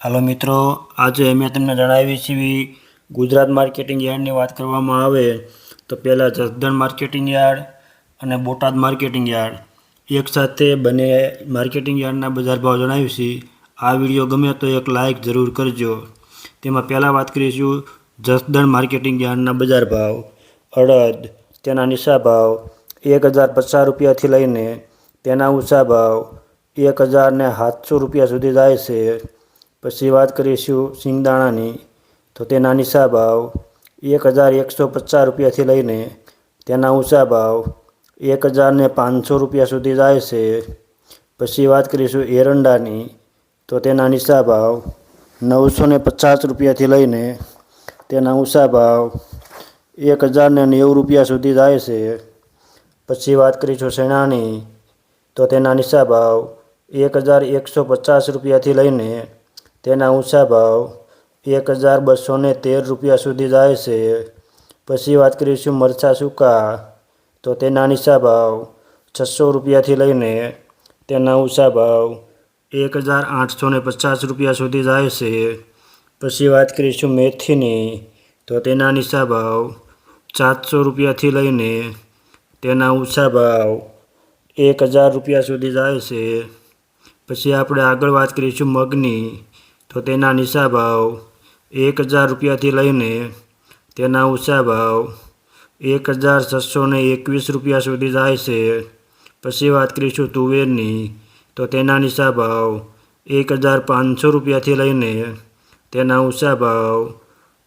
હાલો મિત્રો, આજે મેં તમને જણાવી છે ગુજરાત માર્કેટિંગ યાર્ડની વાત કરવામાં આવે તો પહેલાં જસદણ માર્કેટિંગ યાર્ડ અને બોટાદ માર્કેટિંગ યાર્ડ. એક સાથે બંને માર્કેટિંગ યાર્ડના બજાર ભાવ જણાવ્યું છે આ વીડિયો ગમે તો એક લાઇક જરૂર કરજો. તેમાં પહેલાં વાત કરીશું જસદણ માર્કેટિંગ યાર્ડના બજાર ભાવ. અડદ, તેના નીચા ભાવ એક હજાર પચાસ રૂપિયાથી લઈને તેના ઊંચા ભાવ એક હજાર ને સાતસો રૂપિયા સુધી જાય છે. પછી વાત કરીશું સિંગદાણાની. તો તેના નીચા ભાવ એક હજાર એકસો પચાસ રૂપિયાથી લઈને તેના ઊંચા ભાવ એક હજારને પાંચસો રૂપિયા સુધી જાય છે. પછી વાત કરીશું એરંડાની. તો તેના નીચા ભાવ નવસો ને પચાસ રૂપિયાથી લઈને તેના ઊંચા ભાવ એક હજારને નેવું રૂપિયા સુધી જાય છે. પછી વાત કરીશું શેણાની. તો તેના નીચા ભાવ એક હજાર એકસો પચાસ રૂપિયાથી લઈને તેના ઊંચા ભાવ એક હજાર બસો તેર રૂપિયા સુધી જાય છે. પછી વાત કરીશું મરચાં સૂકા. તો તેના નીચા ભાવ છસો રૂપિયાથી લઈને તેના ઊંચા ભાવ એક હજાર આઠસો પચાસ રૂપિયા સુધી જાય છે. પછી વાત કરીશું મેથીની. તો તેના નીચા ભાવ સાતસો રૂપિયાથી લઈને તેના ઊંચા ભાવ એક હજાર રૂપિયા સુધી જાય છે. પછી આપણે આગળ વાત કરીશું મગની. તો તેના નીચા ભાવ એક હજાર રૂપિયાથી લઈને તેના ઊંચા ભાવ એક હજાર છસો ને એકવીસ રૂપિયા સુધી જાય છે. પછી વાત કરીશું તુવેરની. તો તેના નીચા ભાવ એક હજાર પાંચસો રૂપિયાથી લઈને તેના ઊંચા ભાવ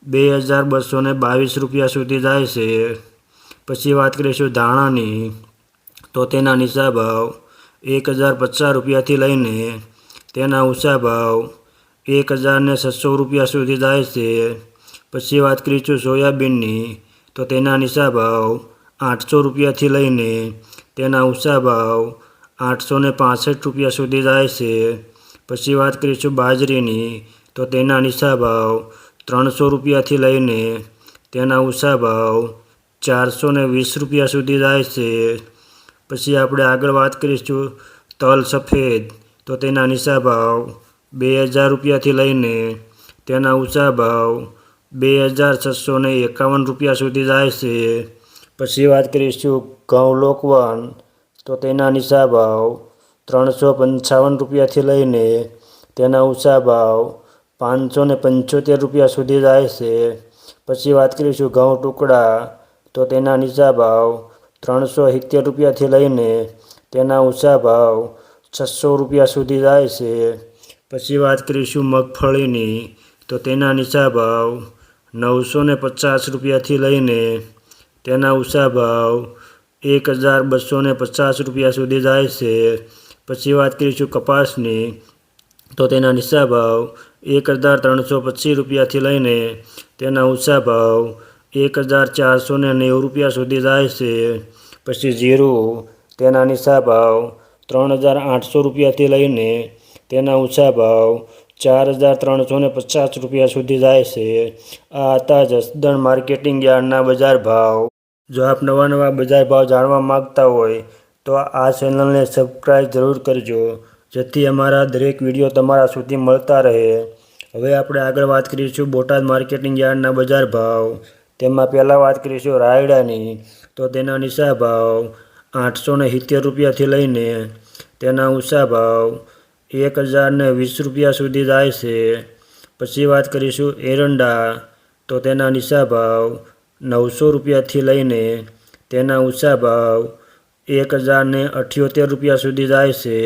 બે હજાર બસો ને બાવીસ રૂપિયા સુધી જાય છે. પછી વાત કરીશું ધાણાની. તો તેના નીચા ભાવ એક હજાર પચાસ રૂપિયાથી લઈને તેના ઊંચા ભાવ એક હજારને છસો રૂપિયા સુધી જાય છે. પછી વાત કરીશું સોયાબીનની, તો તેના નીચા ભાવ આઠસો રૂપિયાથી લઈને તેના ઊંચા ભાવ આઠસો ને પાસઠ રૂપિયા સુધી જાય છે. પછી વાત કરીશું બાજરીની, તો તેના નીચા ભાવ ત્રણસો રૂપિયાથી લઈને તેના ઊંચા ભાવ ચારસો ને વીસ રૂપિયા સુધી જાય છે. પછી આપણે આગળ વાત કરીશું તલ સફેદ, તો તેના નીચા ભાવ બે હજાર રૂપિયાથી લઈને તેના ઊંચા ભાવ બે હજાર છસો ને એકાવન રૂપિયા સુધી જાય છે. પછી વાત કરીશું ઘઉં લોકવન, તો તેના નીચા ભાવ ત્રણસો પંચાવન રૂપિયાથી લઈને તેના ઊંચા ભાવ પાંચસો ને પંચોતેર રૂપિયા સુધી જાય છે. પછી વાત કરીશું ઘઉં ટુકડા, તો તેના નીચા ભાવ ત્રણસો સિત્તેર રૂપિયાથી લઈને તેના ઊંચા ભાવ છસો રૂપિયા સુધી જાય છે. પછી વાત કરીશું મગફળીની, તો તેના નીચા ભાવ નવસો ને પચાસ રૂપિયાથી લઈને તેના ઊંચા ભાવ એક હજાર બસો ને પચાસ રૂપિયા સુધી જાય છે. પછી વાત કરીશું કપાસની, તો તેના નીચા ભાવ એક હજાર ત્રણસો પચીસ રૂપિયાથી લઈને તેના ઊંચા ભાવ એક હજાર ચારસો ને નેવું રૂપિયા સુધી જાય છે. પછી જીરું, તેના નીચા ભાવ ત્રણ હજાર આઠસો રૂપિયાથી લઈને તેના ઊંચા ભાવ ચાર હજાર ત્રણસો ને પચાસ રૂપિયા સુધી જાય છે. આ હતા જસદણ માર્કેટિંગ યાર્ડના બજાર ભાવ. જો આપ નવા નવા બજાર ભાવ જાણવા માગતા હોય, તો આ ચેનલને સબસ્ક્રાઈબ જરૂર કરજો, જેથી અમારા દરેક વીડિયો તમારા સુધી મળતા રહે. હવે આપણે આગળ વાત કરીશું બોટાદ માર્કેટિંગ યાર્ડના બજાર ભાવ. તેમાં પહેલાં વાત કરીશું રાયડાની. તો તેના નીચા ભાવ આઠસો ને સિત્તેર રૂપિયાથી લઈને તેના ઊંચા ભાવ એક હજારને વીસ રૂપિયા સુધી જાય છે. પછી વાત કરીશું એરંડા. તો તેના નીચા ભાવ નવસો રૂપિયાથી લઈને તેના ઊંચા ભાવ એક હજારને અઠ્યોતેર રૂપિયા સુધી જાય છે.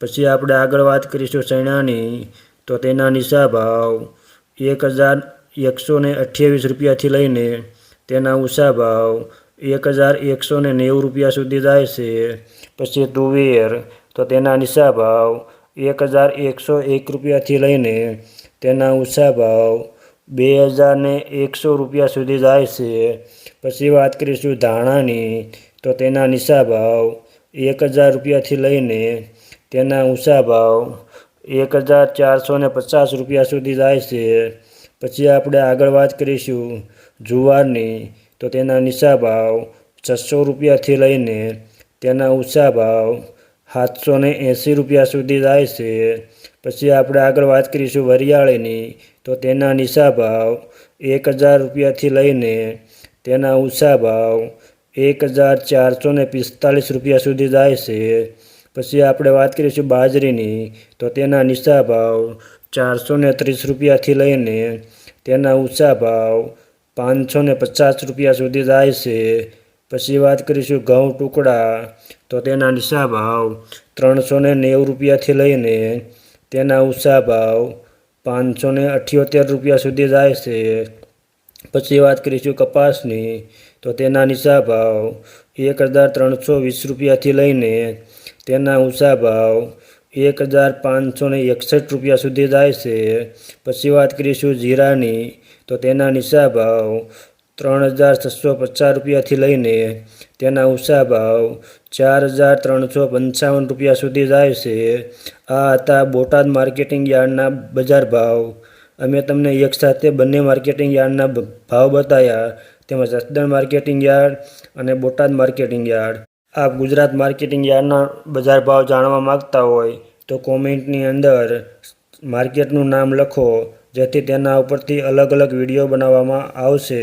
પછી આપણે આગળ વાત કરીશું ચણાની. તો તેના નીચા ભાવ એક હજાર એકસો ને અઠ્યાવીસ રૂપિયાથી લઈને તેના ઊંચા ભાવ એક હજાર એકસો ને નેવું રૂપિયા સુધી જાય છે. પછી તુવેર. તો તેના નીચા ભાવ એક હજાર એકસો એક રૂપિયાથી લઈને તેના ઊંચા ભાવ બે હજાર ને એકસો રૂપિયા સુધી જાય છે. પછી વાત કરીશું ધાણાની, તો તેના નીચા ભાવ એક હજાર રૂપિયાથી લઈને તેના ઊંચા ભાવ એક હજાર ચારસો ને પચાસ રૂપિયા સુધી જાય છે. પછી આપણે આગળ વાત કરીશું જુવારની, તો તેના નીચા ભાવ છસો રૂપિયાથી લઈને તેના ઊંચા ભાવ સાતસો ને એંસી રૂપિયા સુધી જાય છે. પછી આપણે આગળ વાત કરીશું વરિયાળીની. તો તેના નીચા ભાવ એક હજાર રૂપિયાથી લઈને તેના ઊંચા ભાવ એક હજાર ચારસો ને પિસ્તાલીસ રૂપિયા સુધી જાય છે. પછી આપણે વાત કરીશું બાજરીની. તો તેના નીચા ભાવ ચારસો ને ત્રીસ રૂપિયાથી લઈને તેના ઊંચા ભાવ પાંચસો ને પચાસ રૂપિયા સુધી જાય છે. પછી વાત કરીશું ઘઉં ટુકડા. તો તેના નિશા ભાવ ત્રણસો ને નેવું રૂપિયાથી લઈને તેના ઉષા ભાવ પાંચસો ને અઠ્યોતેર રૂપિયા સુધી જાય છે. પછી વાત કરીશું કપાસની. તો તેના નીચા ભાવ એક હજાર ત્રણસો વીસ રૂપિયાથી લઈને તેના ઊંચા ભાવ એક હજાર પાંચસો ને એકસઠ રૂપિયા સુધી જાય છે. પછી વાત કરીશું જીરાની. તો તેના નીચા ભાવ ત્રણ હજાર છસો પચાસ રૂપિયાથી લઈને તેના ઊંચા ભાવ ચાર હજાર ત્રણસો પંચાવન રૂપિયા સુધી જાય છે. આ હતા બોટાદ માર્કેટિંગ યાર્ડના બજાર ભાવ. અમે તમને એક સાથે બંને માર્કેટિંગ યાર્ડના ભાવ બતાવ્યા તેમજ જસદણ માર્કેટિંગ યાર્ડ અને બોટાદ માર્કેટિંગ યાર્ડ. આપ ગુજરાત માર્કેટિંગ યાર્ડના બજાર ભાવ જાણવા માગતા હોય તો કોમેન્ટની અંદર માર્કેટનું નામ લખો, જેથી તેના ઉપરથી અલગ અલગ વીડિયો બનાવવામાં આવશે.